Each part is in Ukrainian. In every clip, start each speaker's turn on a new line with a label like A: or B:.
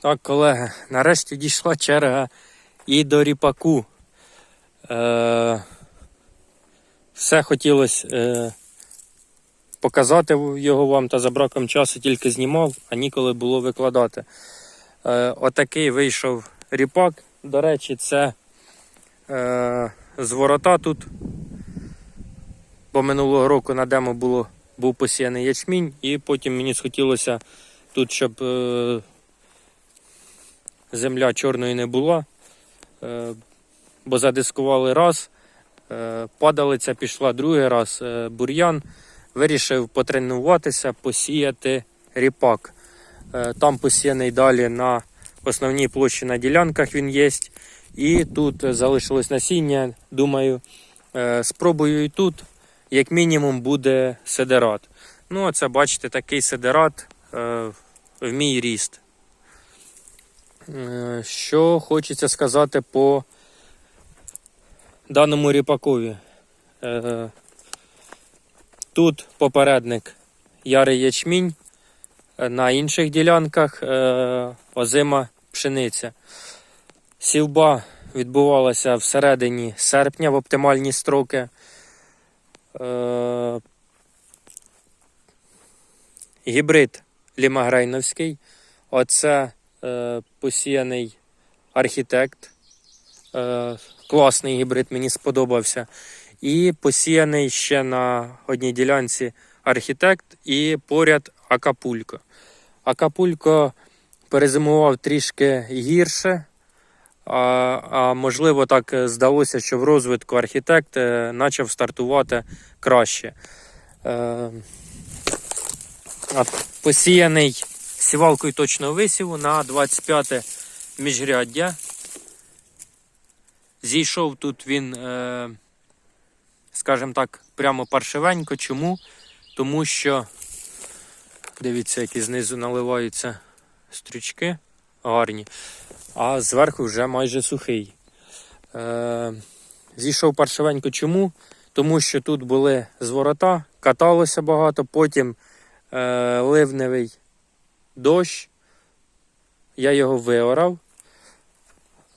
A: Так, колеги, нарешті дійшла черга і до ріпаку. Е, все хотілося е, показати його вам, та за браком часу тільки знімав, а ніколи було викладати. Е, отакий вийшов ріпак. До речі, це е, з ворота тут. Бо минулого року на демо було, був посіяний ячмінь, і потім мені схотілося тут, щоб е, земля чорної не була, е, бо задискували раз, е, падалиця пішла другий раз, е, бур'ян. Вирішив потренуватися, посіяти ріпак. Там посіяний далі на основній площі на ділянках він є. І тут залишилось насіння. Думаю, спробую і тут, як мінімум, буде седерат. Ну, оце бачите, такий седерат в мій ріст. Е, Що хочеться сказати по даному ріпакові. Е, Тут попередник ярий ячмінь, е, на інших ділянках озима пшениця. Сівба відбувалася всередині серпня в оптимальні строки. Гібрид лімагрейновський. Оце посіяний архітект. Е, класний гібрид, мені сподобався. І посіяний ще на одній ділянці архітект і поряд Акапулько. Акапулько перезимував трішки гірше, а, а можливо так здалося, що в розвитку архітект е, почав стартувати краще. Е, посіяний сівалкою точного висіву на 25 міжряддя. Зійшов тут він, е, скажімо так, прямо паршивенько. Чому? Тому що, дивіться, які знизу наливаються стрючки гарні, а зверху вже майже сухий. Е, зійшов паршивенько. Чому? Тому що тут були зворота, каталося багато, потім е, ливневий дощ. Я його виорав.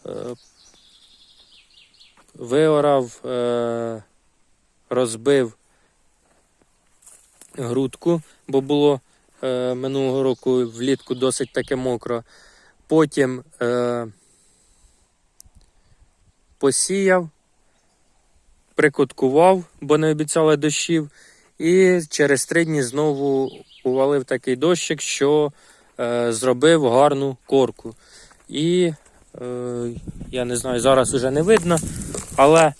A: Е, виорав, е, розбив грудку, бо було е, минулого року влітку досить таке мокро. Потім посіяв, прикуткував, бо не обіцяли дощів. І через три дні знову увалив такий дощик, що е, зробив гарну корку. І е, я не знаю, зараз вже не видно, але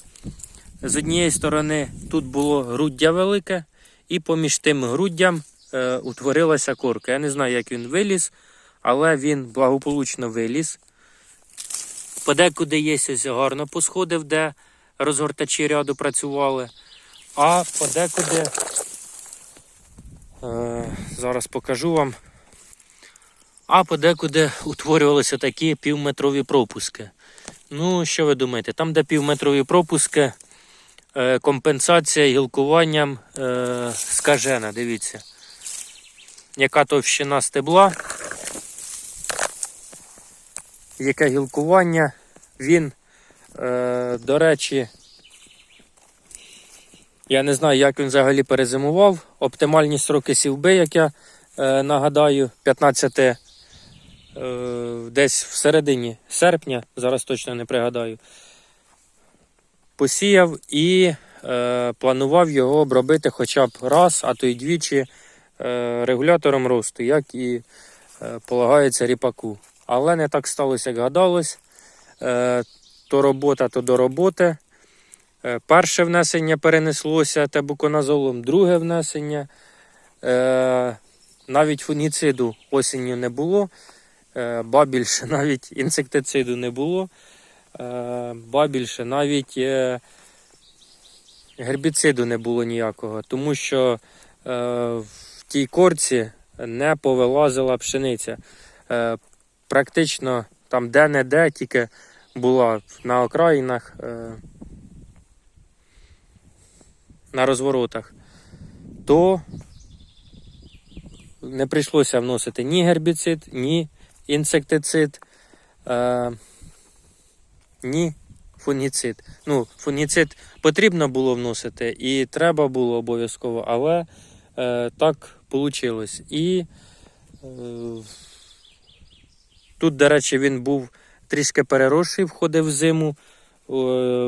A: з однієї сторони тут було груддя велике, і поміж тим груддям е, утворилася корка. Я не знаю, як він виліз, але він благополучно виліз. Подекуди є ось гарно посходив, де розгортачі ряду працювали. А подекуди, зараз покажу вам. А подекуди утворювалися такі півметрові пропуски. Ну, що ви думаєте? Там, де півметрові пропуски, е, компенсація гілкуванням е, скажена. Дивіться. Яка товщина стебла, яке гілкування. Він, е, до речі, я не знаю, як він взагалі перезимував. Оптимальні строки сівби, як я е, нагадаю, 15 е, десь в середині серпня, зараз точно не пригадаю. Посіяв і е, планував його обробити хоча б раз, а то й двічі е, регулятором росту, як і е, полагається ріпаку. Але не так сталося, як гадалось. Е, то робота, то до роботи. Е, Перше внесення перенеслося тебуконазолом, друге внесення. Е, навіть фунгіциду осінню не було, е, ба більше навіть інсектициду не було, ба більше навіть гербіциду не було ніякого, тому що в тій корці не повилазила пшениця. Практично там де-не-де тільки була на окраїнах. На розворотах, то не прийшлося вносити ні гербіцид, ні інсектицид, е, ні фунгіцид. Ну, фунгіцид потрібно було вносити і треба було обов'язково, але е, так вийшло. І е, тут, до речі, він був трішки переросший, входив в зиму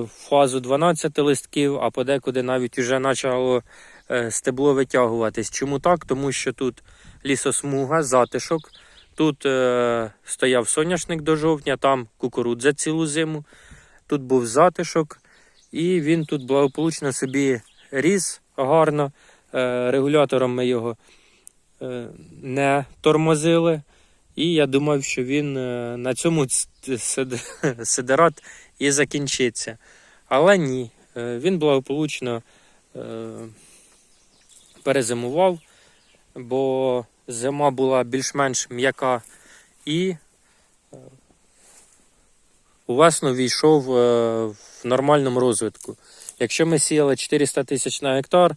A: фазу 12 листків, а подекуди навіть вже почало е, стебло витягуватись. Чому так? Тому що тут лісосмуга, затишок. Тут е, стояв соняшник до жовтня, там кукурудза цілу зиму. Тут був затишок, і він тут благополучно собі ріс гарно. Е, регулятором ми його е, не тормозили. І я думав, що він е, на цьому сидерат і закінчиться. Але ні, е, він благополучно е, перезимував, бо зима була більш-менш м'яка і е, у війшов в нормальному розвитку. Якщо ми сіяли 400 тисяч на гектар,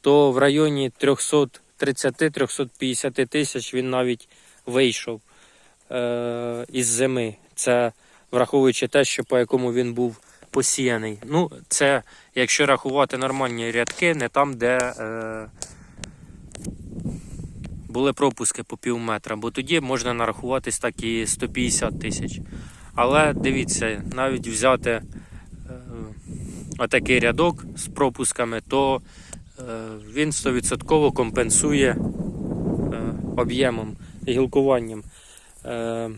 A: то в районі 330-350 тисяч він навіть вийшов із зими. Це враховуючи те, що по якому він був посіяний. Ну, це якщо рахувати нормальні рядки, не там, де е, були пропуски по пів метра, бо тоді можна нарахуватись так і 150 тисяч. Але дивіться, навіть взяти е, отакий рядок з пропусками, то е, він 100% компенсує е, об'ємом гілкуванням. Е,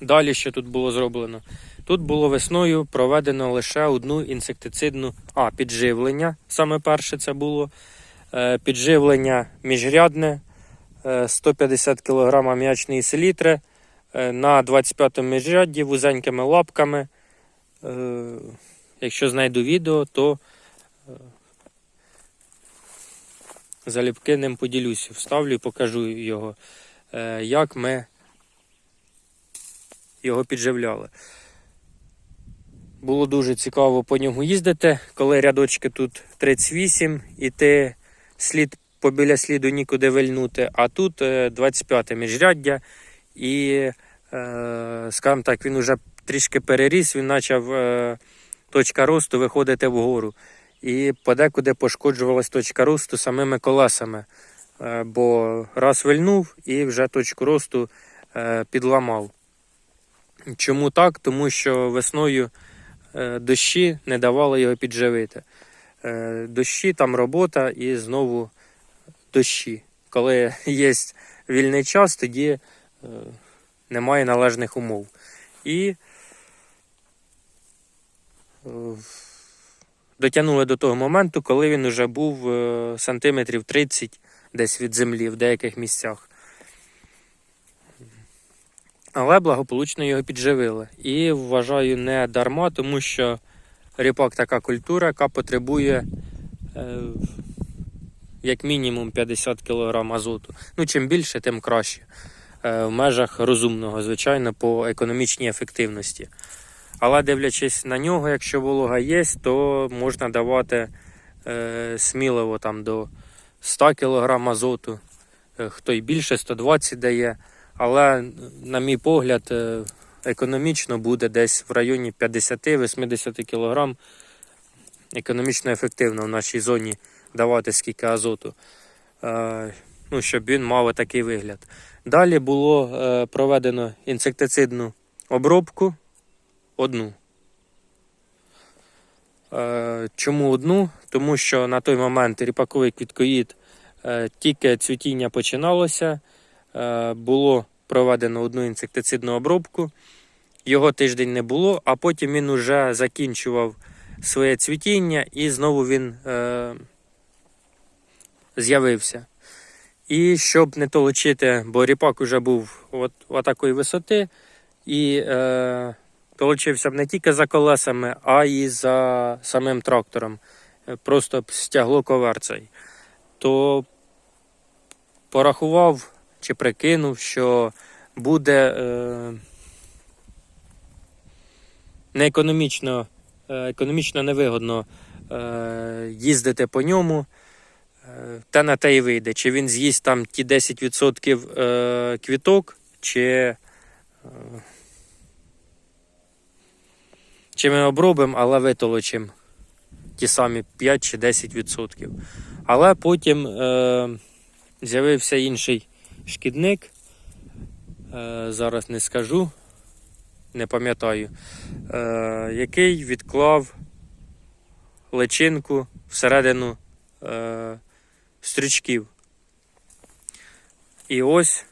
A: Далі що тут було зроблено? Тут було весною проведено лише одну інсектицидну а, підживлення. Саме перше це було Е, підживлення міжрядне е, 150 кг м'ячної селітри е, на 25-му міжрядді вузенькими лапками. Е, Якщо знайду відео, то залюбки ним поділюся. Вставлю і покажу його, як ми його підживляли. Було дуже цікаво по ньому їздити, коли рядочки тут 38 і ти слід побіля сліду нікуди вильнути, а тут е, 25 міжряддя, і, е, скажімо так, він вже трішки переріс, він почав е, точка росту виходити вгору. І подекуди пошкоджувалась точка росту самими колесами, е, бо раз вильнув і вже точку росту е, підламав. Чому так? Тому що весною е, дощі не давали його підживити. Е, Дощі, там робота і знову дощі. Коли є вільний час, тоді е, немає належних умов. І дотягнули до того моменту, коли він вже був сантиметрів 30 десь від землі в деяких місцях. Але благополучно його підживили. І вважаю не дарма, тому що ріпак така культура, яка потребує е, як мінімум 50 кг азоту. Ну, чим більше, тим краще. Е, в межах розумного, звичайно, по економічній ефективності. Але дивлячись на нього, якщо волога є, то можна давати е, сміливо там до 100 кг азоту. Е, Хто й більше, 120 дає. Але, на мій погляд, е, економічно буде десь в районі 50-80 кг економічно ефективно в нашій зоні давати скільки азоту, е, ну, щоб він мав такий вигляд. Далі було е, проведено інсектицидну обробку одну. Чому одну? Тому що на той момент ріпаковий квіткоїд тільки цвітіння починалося. Е, Було проведено одну інсектицидну обробку. Його тиждень не було, а потім він уже закінчував своє цвітіння і знову він е, з'явився. І щоб не толочити, бо ріпак вже був от, от такої висоти, і е, толочився б не тільки за колесами, а й за самим трактором. Е, Просто стягло коверцей. То порахував чи прикинув, що буде е, неекономічно, е, економічно невигодно е, їздити по ньому. Е, Та на те й вийде. Чи він з'їсть там ті 10% е, квіток, чи, е, чи ми обробимо, але витолочимо ті самі 5 чи 10%. Але потім е, з'явився інший шкідник. Е, зараз не скажу, не пам'ятаю, е, який відклав личинку всередину е, стрючків. І ось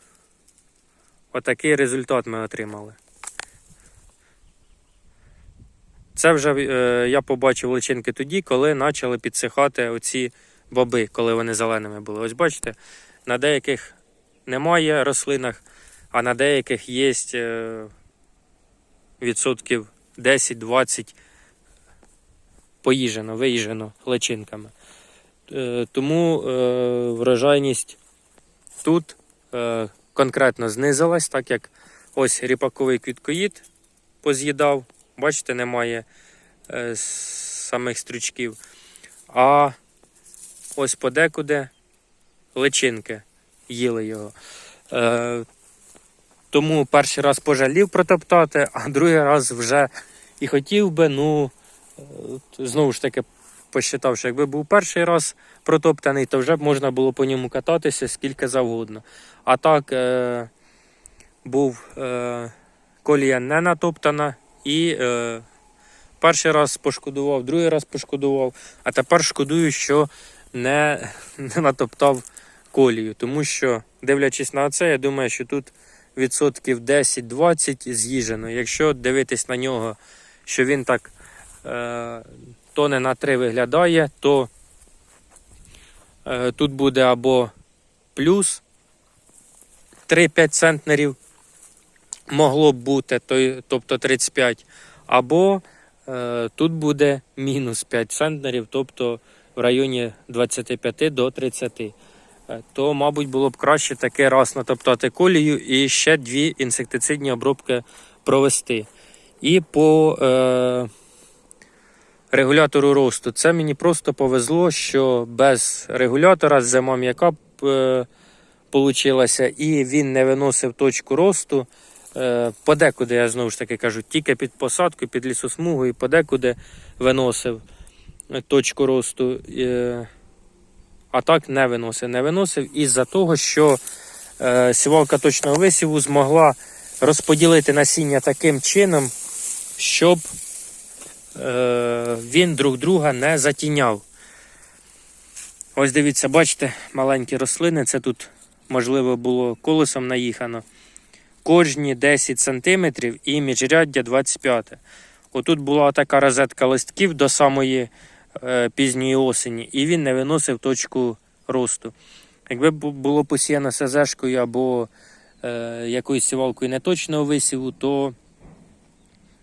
A: отакий результат ми отримали. Це вже я побачив личинки тоді, коли почали підсихати оці боби, коли вони зеленими були. Ось бачите, на деяких немає рослинах, а на деяких є е, відсотків 10-20 поїжено, виїжено личинками. Е, тому е, врожайність тут конкретно знизилась, так як ось ріпаковий квіткоїд поз'їдав. Бачите, немає самих стрючків. А ось подекуди личинки їли його. Е, тому перший раз пожалів протоптати, а другий раз вже і хотів би, ну е, знову ж таки посчитав, що якби був перший раз протоптаний, то вже б можна було по ньому кататися скільки завгодно. А так е, був е, колія не натоптана і е, перший раз пошкодував, другий раз пошкодував, а тепер шкодую, що не, не натоптав колію. Тому що, дивлячись на це, я думаю, що тут відсотків 10-20 з'їжджено. Якщо дивитись на нього, що він так е, тони на 3 виглядає, то е, тут буде або плюс 3-5 центнерів, могло б бути, то- тобто 35, або е, тут буде мінус 5 центнерів, тобто в районі 25 до 30. Е, То, мабуть, було б краще таке раз натоптати колію і ще дві інсектицидні обробки провести. І по е, регулятору росту. Це мені просто повезло, що без регулятора зима м'яка е, получилася, і він не виносив точку росту. Е, подекуди, я знову ж таки кажу, тільки під посадку, під лісосмугу і подекуди виносив точку росту. Е, а так не виносив. Не виносив із-за того, що е, сівалка точного висіву змогла розподілити насіння таким чином, щоб е, він друг друга не затіняв. Ось дивіться, бачите, маленькі рослини. Це тут, можливо, було колесом наїхано. Кожні 10 см і міжряддя 25. Отут була така розетка листків до самої пізньої осені, і він не виносив точку росту. Якби бу- було посіяно СЗшкою або е, якоюсь сівалкою неточного висіву, то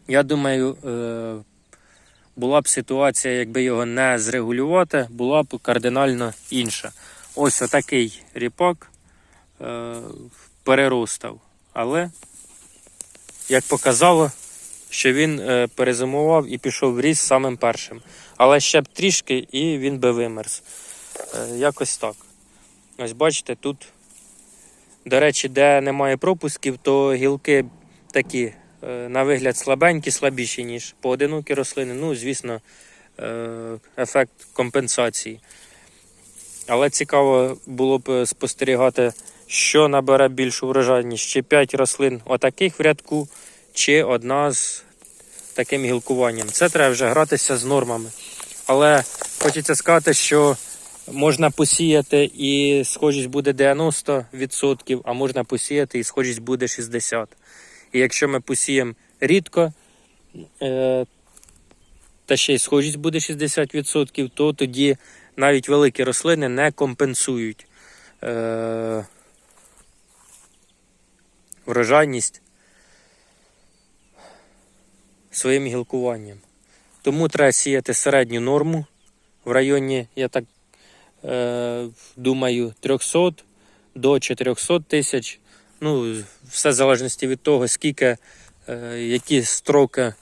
A: я думаю, е, була б ситуація, якби його не зрегулювати, була б кардинально інша. Ось отакий ріпак е, переростав. Але, як показало, що він е, перезимував і пішов в ріст самим першим. Але ще б трішки і він би вимерз. Е, якось так. Ось бачите, тут, до речі, де немає пропусків, то гілки такі е, на вигляд слабенькі, слабіші, ніж поодинокі рослини. Ну, звісно, ефект компенсації. Але цікаво було б спостерігати, що набере більшу врожайність, чи 5 рослин отаких в рядку, чи одна з таким гілкуванням. Це треба вже гратися з нормами. Але хочеться сказати, що можна посіяти і схожість буде 90%, а можна посіяти і схожість буде 60%. І якщо ми посіємо рідко, е, та ще й схожість буде 60%, то тоді навіть великі рослини не компенсують е, врожайність своїм гілкуванням. Тому треба сіяти середню норму в районі, я так е, думаю, 300 до 400 тисяч. Ну, все в залежності від того, скільки, е, які строки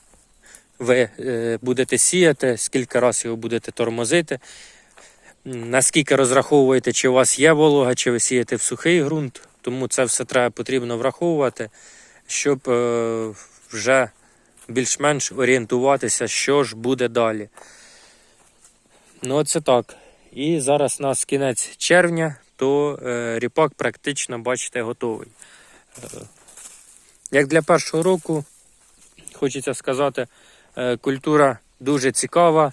A: ви е, будете сіяти, скільки разів його будете тормозити. Наскільки розраховуєте, чи у вас є волога, чи ви сієте в сухий ґрунт, Тому це все треба потрібно враховувати, щоб е, вже більш-менш орієнтуватися, що ж буде далі. Ну, оце так. І зараз у нас кінець червня, то е, ріпак практично, бачите, готовий. Е, як для першого року, хочеться сказати, е, культура дуже цікава.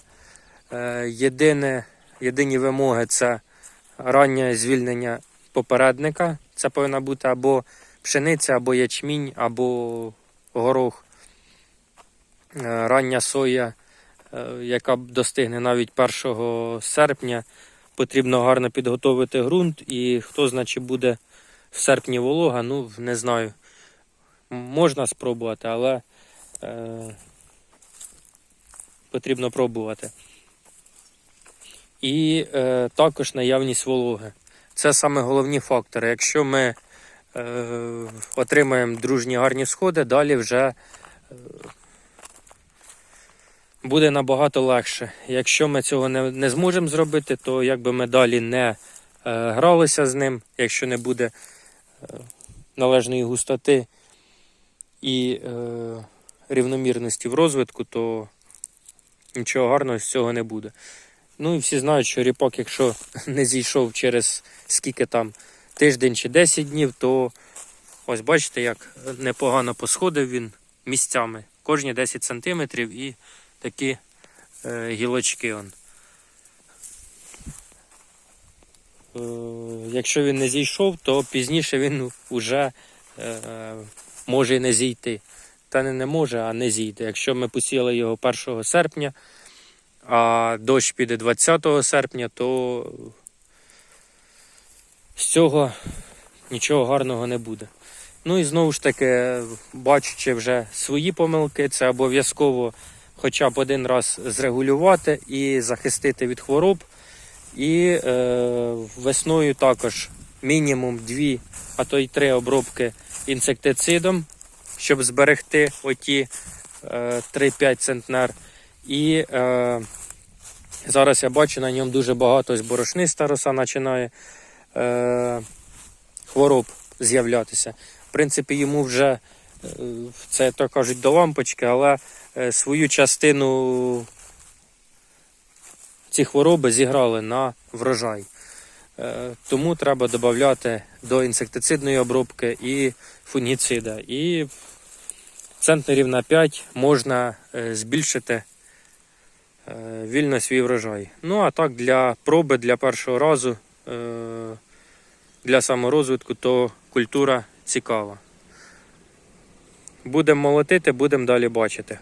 A: Е, єдине, єдині вимоги це раннє звільнення попередника. Це повинна бути або пшениця, або ячмінь, або горох. Е, Рання соя, е, яка достигне навіть 1 серпня, потрібно гарно підготовити ґрунт. І хто значить буде в серпні волога, ну не знаю. Можна спробувати, але е, потрібно пробувати. І е, також наявність вологи. Це саме головні фактори. Якщо ми е, отримаємо дружні гарні сходи, далі вже е, буде набагато легше. Якщо ми цього не, не зможемо зробити, то якби ми далі не е, гралися з ним, якщо не буде е, належної густоти і е, рівномірності в розвитку, то нічого гарного з цього не буде. Ну і всі знають, що ріпак, якщо не зійшов через скільки там тиждень чи 10 днів, то ось бачите, як непогано посходив він місцями. Кожні 10 сантиметрів і такі е, гілочки. Е, якщо він не зійшов, то пізніше він вже е, може не зійти. Та не, не може, а не зійде. Якщо ми посіяли його 1 серпня, а дощ піде 20 серпня, то з цього нічого гарного не буде. Ну і знову ж таки, бачучи вже свої помилки, це обов'язково хоча б один раз зрегулювати і захистити від хвороб. І е, весною також мінімум дві, а то й три обробки інсектицидом, щоб зберегти оті е, 3-5 центнер. І е, зараз я бачу на ньому дуже багато ось борошниста починає е, хвороб з'являтися. В принципі, йому вже це то кажуть до лампочки, але е, свою частину ці хвороби зіграли на врожай. Е, Тому треба додати до інсектицидної обробки і фунгіцида. І центнерів на 5 можна е, збільшити е, вільно свій врожай. Ну а так для проби для першого разу, е, для саморозвитку, то культура цікава. Будемо молотити, будемо далі бачити.